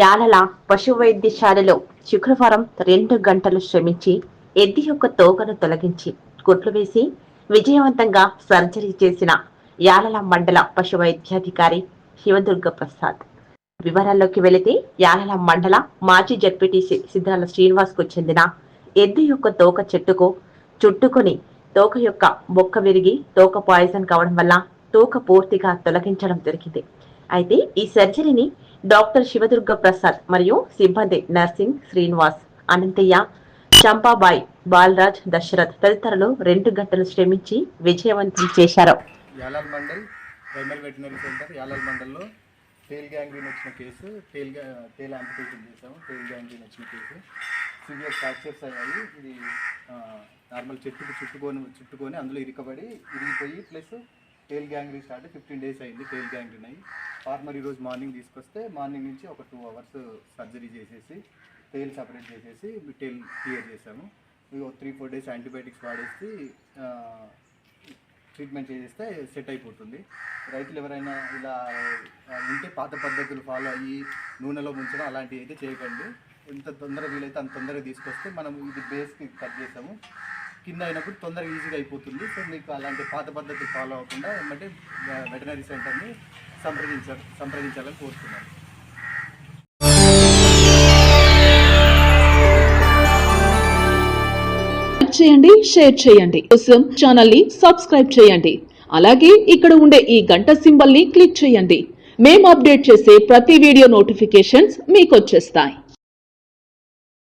యాలల పశు వైద్యశాలలో శుక్రవారం రెండు గంటలు శ్రమించి ఎద్ది యొక్క తోకను తొలగించి కుట్లు వేసి విజయవంతంగా సర్జరీ చేసిన యాలల మండల పశు వైద్యాధికారి శివదుర్గ ప్రసాద్. వివరాల్లోకి వెళితే యాలల మండల మాజీ జడ్పీటీసీ సిద్ధాల శ్రీనివాస్కు చెందిన ఎద్దు యొక్క తోక చెట్టుకు చుట్టుకొని తోక యొక్క బొక్క విరిగి తోక పాయిజన్ కావడం వల్ల తోక పూర్తిగా తొలగించడం జరిగింది. అయితే ఈ సర్జరీని డాక్టర్ శివదుర్గ ప్రసాద్ మరియు సిబ్బంది నర్సింగ్ శ్రీనివాస్ అనంతయ్య చంపాబాయ్ బాలరాజ్ దశరథ్ తదితరులు రెండు గంటలు శ్రమించి విజయవంతం చేశారు. Yalal mandal primary veterinary centre Yalal మండల్లో టేల్ గ్యాంగ్రీన్ వచ్చిన కేసు టేల్ గా- టేల్ యాంపిటేషన్ చేసాము టేల్ గ్యాంగ్రీన్ వచ్చిన కేసు. సివియర్ ఫ్రాక్చర్స్ అయ్యాయి ఇది నార్మల్ చెట్టుకు చుట్టుకొని చుట్టుకొని అందులో ఇరికబడి ఇరిగిపోయి plus tail gangrene start fifteen days అయింది టేల్ గ్యాంగ్రీన్ అయ్యి. ఫార్మర్ ఈరోజు మార్నింగ్ తీసుకొస్తే మార్నింగ్ నుంచి ఒక టూ అవర్స్ సర్జరీ చేసేసి టేల్ సపరేట్ చేసేసి టేల్ క్లియర్ చేసాము త్రీ ఫోర్ డేస్ యాంటీబయాటిక్స్ వాడేసి ట్రీట్మెంట్ చేసేస్తే సెట్ అయిపోతుంది. రైతులు ఎవరైనా ఇలా ఉంటే పాత పద్ధతులు ఫాలో అయ్యి నూనెలో ముంచడం అలాంటివి అయితే చేయకండి. ఎంత తొందరగా వీలైతే అంత తొందరగా తీసుకొస్తే మనం ఇది బేస్కి కట్ చేసాము. కింద అయినప్పుడు తొందరగా ఈజీగా అయిపోతుంది. సో మీకు అలాంటి పాత పద్ధతి ఫాలో అవ్వకుండా ఏమంటే వెటనరీ సెంటర్ని సంప్రదించాలి సంప్రదించాలని కోరుతున్నాను. చేయండి షేర్ చేయండి. కోసం ఛానల్ని సబ్స్క్రైబ్ చేయండి. అలాగే ఇక్కడ ఉండే ఈ గంట సింబల్ని క్లిక్ చేయండి. మేము అప్డేట్ చేసే ప్రతి వీడియో నోటిఫికేషన్స్ మీకు వచ్చేస్తాయి.